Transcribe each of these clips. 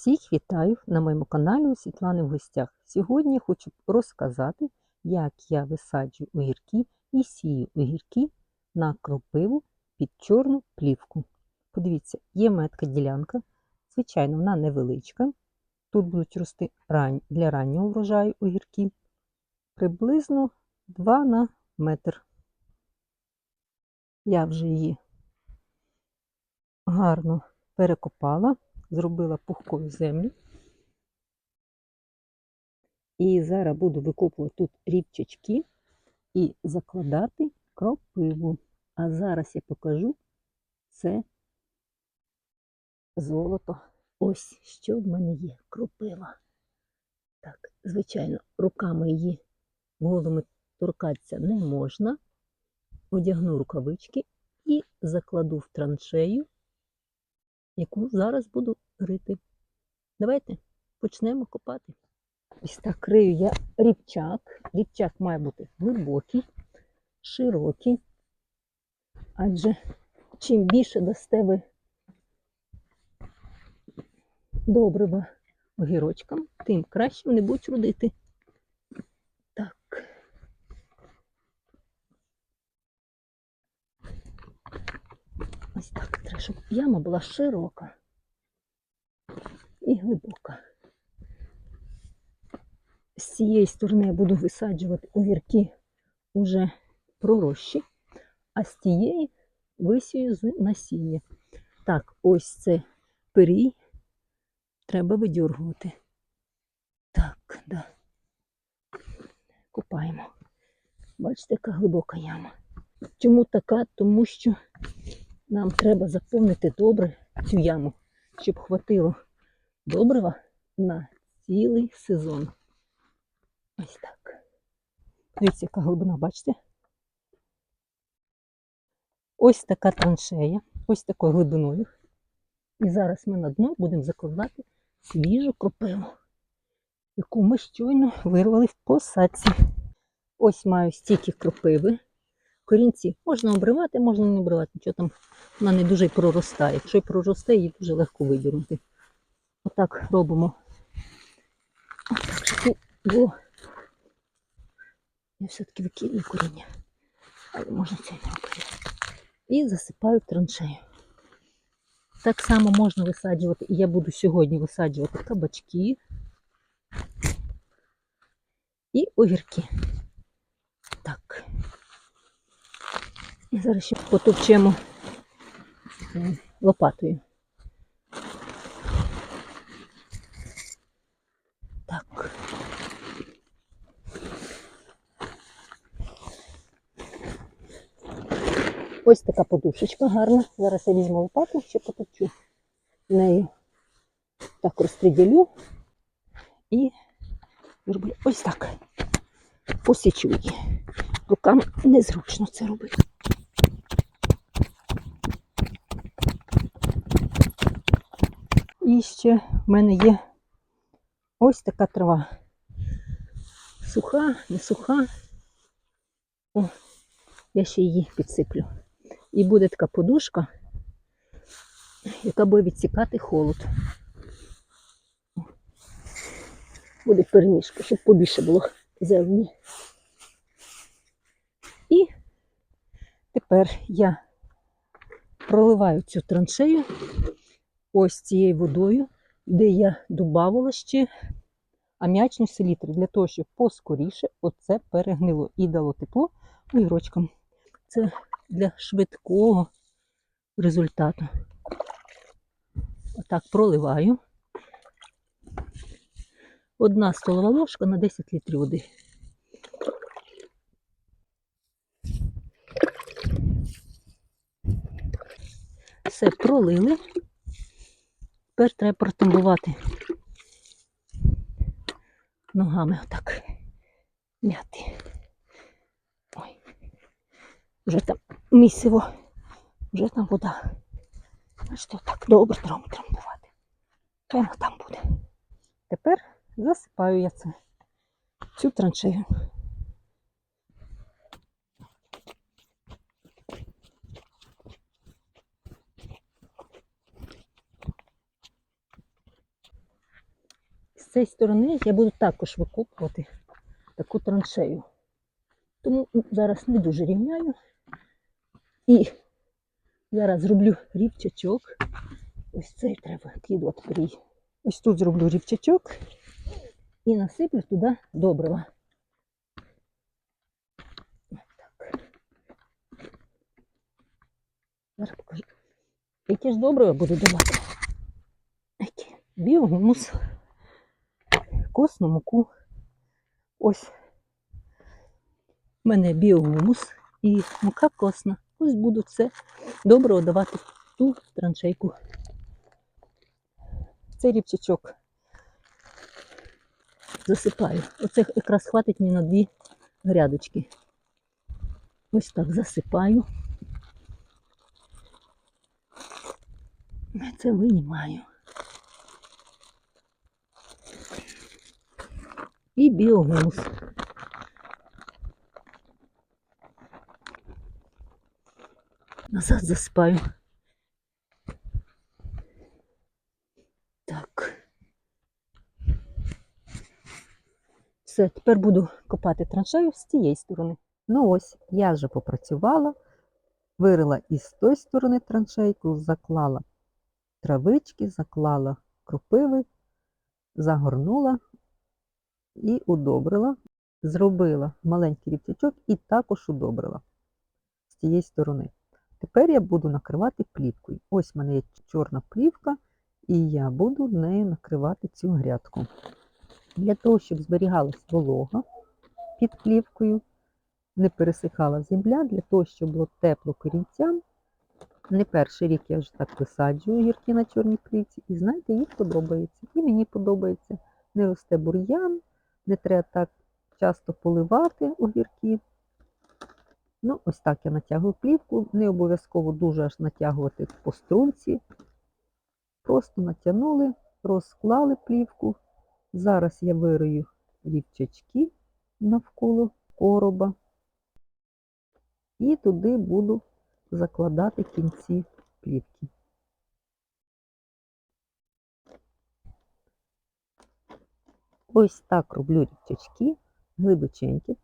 Всіх вітаю на моєму каналі у Світлани в гостях. Сьогодні я хочу розказати, як я висаджую огірки і сію огірки на кропиву під чорну плівку. Подивіться, є така ділянка. Звичайно, вона невеличка. Тут будуть рости для раннього врожаю огірки приблизно 2 на метр. Я вже її гарно перекопала, зробила пухкою землю. І зараз буду викопувати тут рібчачки і закладати кропиву. А зараз я покажу це золото. Ось що в мене є кропива. Так, звичайно, руками її голими торкатися не можна. Одягну рукавички і закладу в траншею, яку зараз буду рити. Давайте почнемо копати. Ось так крию я рівчак. Рівчак має бути глибокий, широкий. Адже чим більше дасте ви добрива огірочкам, тим краще вони будуть родити. Так. Ось так треба, щоб яма була широка і глибока. З цієї сторони я буду висаджувати огірки уже пророщі, а з тієї висію з насіння. Так, ось це пирій треба видьоргувати. Так, да. Купаємо. Бачите, яка глибока яма. Чому така? Тому що нам треба заповнити добре цю яму, щоб хватило добрива на цілий сезон. Ось так. Дивіться, яка глибина, бачите? Ось така траншея, ось такою глибиною. І зараз ми на дно будемо закладати свіжу кропиву, яку ми щойно вирвали в посадці. Ось маю стільки кропиви. Корінці можна обривати, можна не обривати, нічого там вона не дуже проростає. Якщо й проросте, її дуже легко видірнути. Отак робимо. Щоб. Я все-таки викидаю коріння. Але можна це не. І засипаю в траншею. Так само можна висаджувати, і я буду сьогодні висаджувати кабачки і огірки. Так. І зараз ще потовчемо е, лопатою. Так. Ось така подушечка гарна. Зараз я візьму лопату, ще поточу нею. Так розподілю і зроблю ось так. Посічу її. Руками незручно це робити. І ще в мене є ось така трава. Суха, не суха. О, я ще її підсиплю. І буде така подушка, яка буде відсікати холод. Буде перемішка, щоб побільше було зелені. І тепер я проливаю цю траншею ось цією водою, де я додавала ще ам'ячну селітру, для того, щоб поскоріше оце перегнило і дало тепло огірочкам. Це для швидкого результату. Отак проливаю. Одна столова ложка на 10 літрів води. Все пролили. Тепер треба протамбувати ногами отак мяти. Ой, вже там місиво, вже там вода. Бачите, так добре треба трамбувати. Хай воно там буде. Тепер засипаю я це цю траншею. Цієї сторони я буду також викопувати таку траншею. Тому зараз не дуже рівняю. І зараз зроблю рівчачок. Ось цей треба крій. Ось тут зроблю рівчачок і насиплю туди добрива. Зараз покажу. Які ж добрива буду давати? Біогумус, косну муку. Ось. У мене біогумус і мука косна. Ось буду це добре давати в ту траншейку. Цей ріпчачок засипаю. Оце якраз хватить мені на дві грядочки. Ось так засипаю. Це винімаю. І біогумус. Назад засипаю. Так. Все, тепер буду копати траншею з цієї сторони. Ну ось, я вже попрацювала, вирила із тої сторони траншейку, заклала травички, заклала кропиви, загорнула і удобрила, зробила маленький рівчачок і також удобрила з цієї сторони. Тепер я буду накривати плівкою. Ось в мене є чорна плівка, і я буду нею накривати цю грядку. Для того, щоб зберігалась волога під плівкою, не пересихала земля, для того, щоб було тепло корінцям. Не перший рік я вже так висаджую гірки на чорній плівці, і знаєте, їй подобається. І мені подобається. Не росте бур'ян, не треба так часто поливати огірки. Ну, ось так я натягую плівку. Не обов'язково дуже аж натягувати по струнці. Просто натягнули, розклали плівку. Зараз я вирию рівчачки навколо короба. І туди буду закладати кінці плівки. Ось так роблю рівчачки глибоченькі.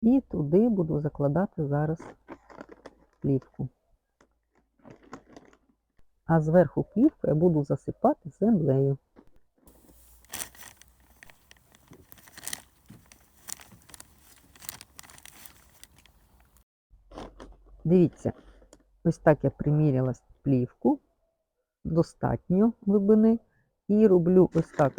І туди буду закладати зараз плівку. А зверху плівку я буду засипати землею. Дивіться, ось так я приміряла плівку достатньо глибини і роблю ось так,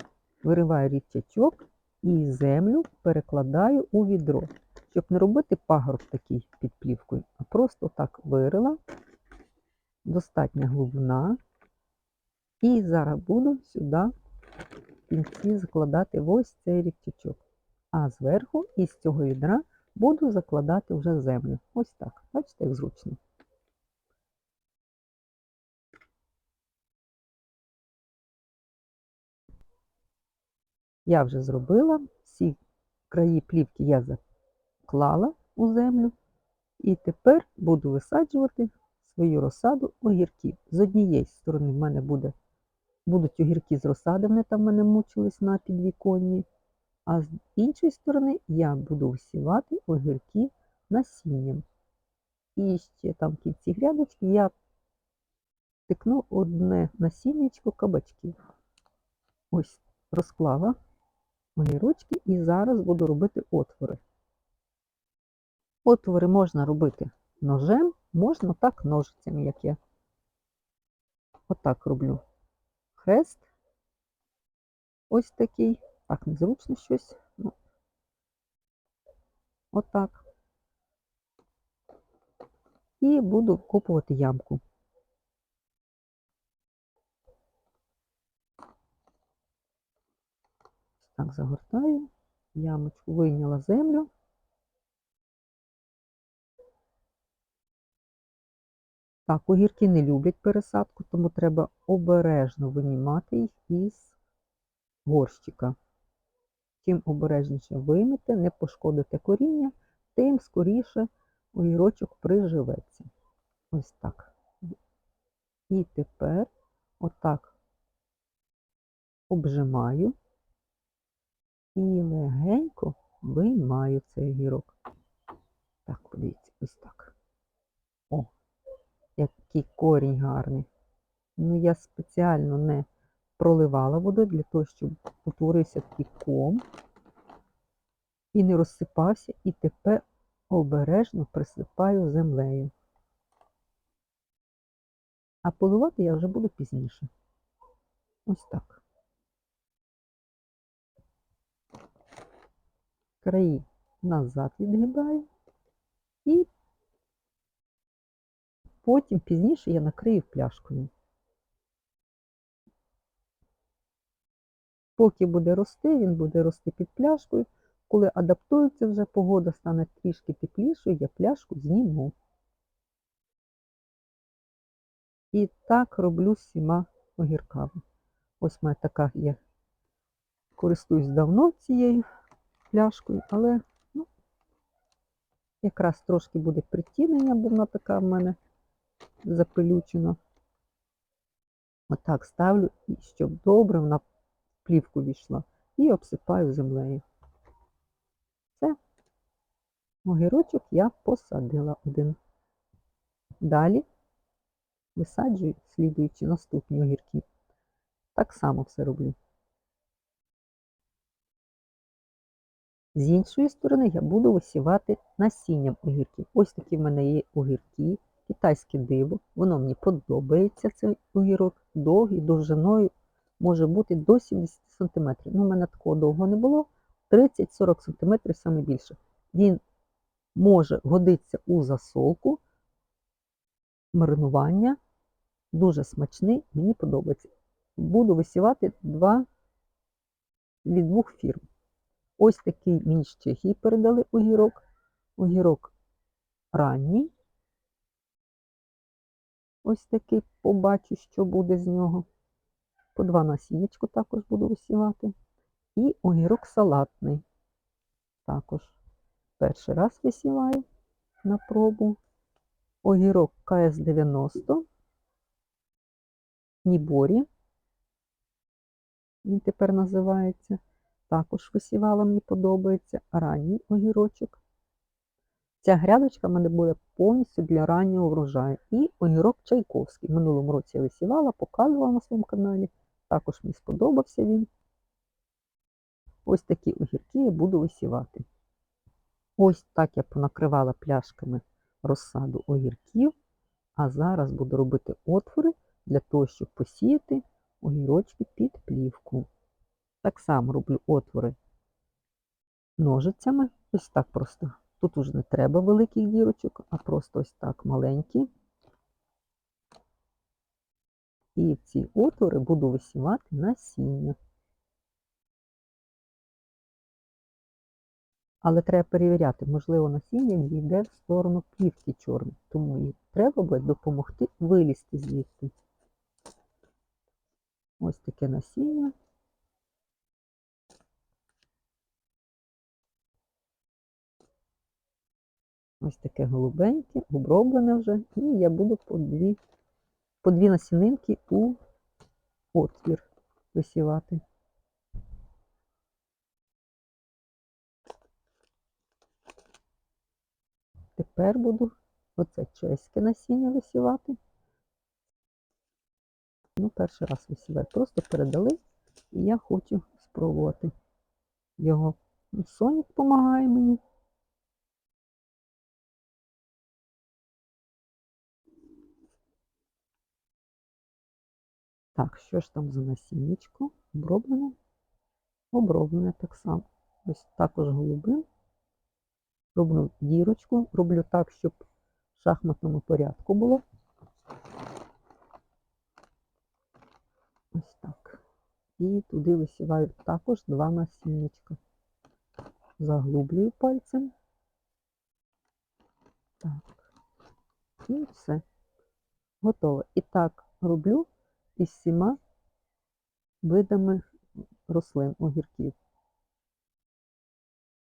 вириваю рівчачок і землю перекладаю у відро, щоб не робити пагорб такий під плівкою, а просто так вирила, достатня глибина. І зараз буду сюди в кінці закладати ось цей рівчачок. А зверху із цього відра буду закладати вже землю. Ось так. Бачите, як зручно. Я вже зробила, всі краї плівки я заклала у землю. І тепер буду висаджувати свою розсаду огірків. З однієї сторони в мене буде, будуть огірки з розсади, вони там в мене мучились на підвіконні. А з іншої сторони я буду висівати огірки насінням. І ще там в кінці грядочки я тикну одне насіннячко кабачків. Ось розклала огірочки і зараз буду робити отвори. Отвори можна робити ножем, можна так ножицями, як я. Отак роблю хрест. Ось такий. Так, незручно щось. Ну, Отак. І буду вкопувати ямку. Так, загортаю, ямочку вийняла землю. Так, огірки не люблять пересадку, тому треба обережно винімати їх із горщика. Чим обережніше виймете, не пошкодите коріння, тим скоріше огірочок приживеться. Ось так. І тепер отак обжимаю і легенько виймаю цей огірок. Так, подивіться, ось так. О, який корінь гарний. Ну, я спеціально не проливала водою для того, щоб утворився такий ком і не розсипався, і тепер обережно присипаю землею. А поливати я вже буду пізніше. Ось так. Краї назад відгибаю і потім пізніше я накрию пляшкою. Поки буде рости, він буде рости під пляшкою. Коли адаптується вже погода, стане трішки теплішою, я пляшку зніму. І так роблю з всіма огірками. Ось моя така є. Користуюсь давно цією пляшкою, але ну, якраз трошки буде притінення, бо вона така в мене запилючена. Отак ставлю, щоб добре вона в плівку війшла. І обсипаю землею. Все. Огірочок я посадила один. Далі висаджую, слідуючи наступні огірки. Так само все роблю. З іншої сторони я буду висівати насінням огірків. Ось такі в мене є огірки, китайське диво. Воно мені подобається, цей огірок, довгий, довжиною може бути до 70 см. Ну, у мене такого довго не було. 30-40 см саме більше. Він може годитися у засолку, маринування. Дуже смачний, мені подобається. Буду висівати два від двох фірм. Ось такий мені з Чехії передали огірок. Огірок ранній. Ось такий побачу, що буде з нього. По два насіннячку також буду висівати. І огірок салатний. Також перший раз висіваю на пробу. Огірок КС-90. Ніборі. Він тепер називається. Також висівала, мені подобається ранній огірочок. Ця грядочка в мене буде повністю для раннього врожаю. І огірок Чайковський. Минулому році я висівала, показувала на своєму каналі. Також мені сподобався він. Ось такі огірки я буду висівати. Ось так я понакривала пляшками розсаду огірків, а зараз буду робити отвори для того, щоб посіяти огірочки під плівку. Так само роблю отвори ножицями. Ось так просто. Тут уже не треба великих дірочок, а просто ось так маленькі. І в ці отвори буду висівати насіння. Але треба перевіряти, можливо, насіння йде в сторону плівки чорної, тому їй треба буде допомогти вилізти звідти. Ось таке насіння. Ось таке голубеньке, оброблене вже, і я буду по дві, по дві насінинки у отвір висівати. Тепер буду оце чеське насіння висівати. Ну, перший раз висіваю. Просто передали, і я хочу спробувати його. Ну, Сонік допомагає мені. Так, що ж там за насіннячко? Оброблене? Оброблене так само. Ось також голубим. Роблю дірочку, роблю так, щоб в шахматному порядку було. Ось так. І туди висіваю також два насіннячка. Заглублюю пальцем. Так. І все. Готово. І так роблю із всіма видами рослин огірків.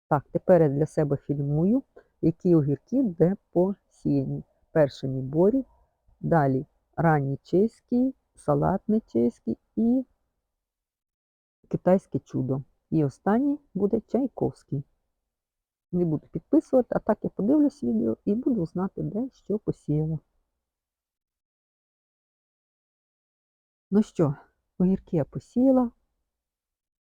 Так, тепер я для себе фільмую, які огірки де посіяні. Перший ніборі, далі ранній чеський, салатний чеський і китайське чудо. І останній буде Чайковський. Не буду підписувати, а так я подивлюсь відео і буду знати, де що посіяла. Ну що, огірки я посіяла.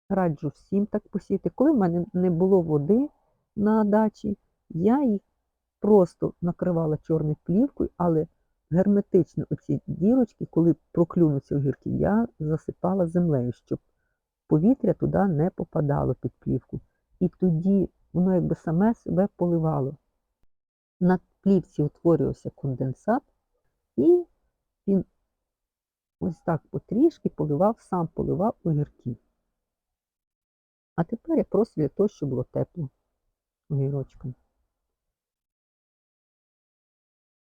Раджу всім так посіяти. Коли в мене не було води на дачі, я їх просто накривала чорною плівкою, але герметично оці дірочки, коли проклюнуться огірки, я засипала землею, щоб повітря туди не попадало під плівку. І тоді воно якби саме себе поливало. На плівці утворювався конденсат, і він ось так потрішки поливав, сам поливав огірки. А тепер я просто для того, щоб було тепло огірочкам.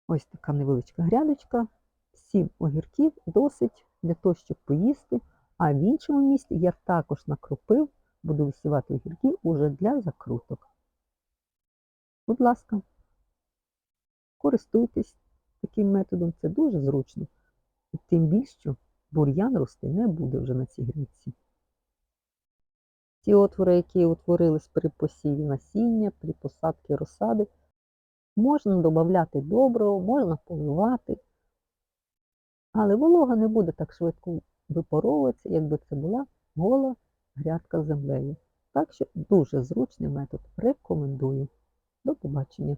Ось така невеличка грядочка. Сім огірків досить для того, щоб поїсти. А в іншому місці я також накропив, буду висівати огірки уже для закруток. Будь ласка, користуйтесь таким методом, це дуже зручно. Тим більше, бур'ян рости не буде вже на цій грядці. Ті отвори, які утворились при посіві насіння, при посадці розсади, можна додати доброго, можна поливати, але волога не буде так швидко випаровуватися, якби це була гола грядка землею. Так що дуже зручний метод. Рекомендую. До побачення.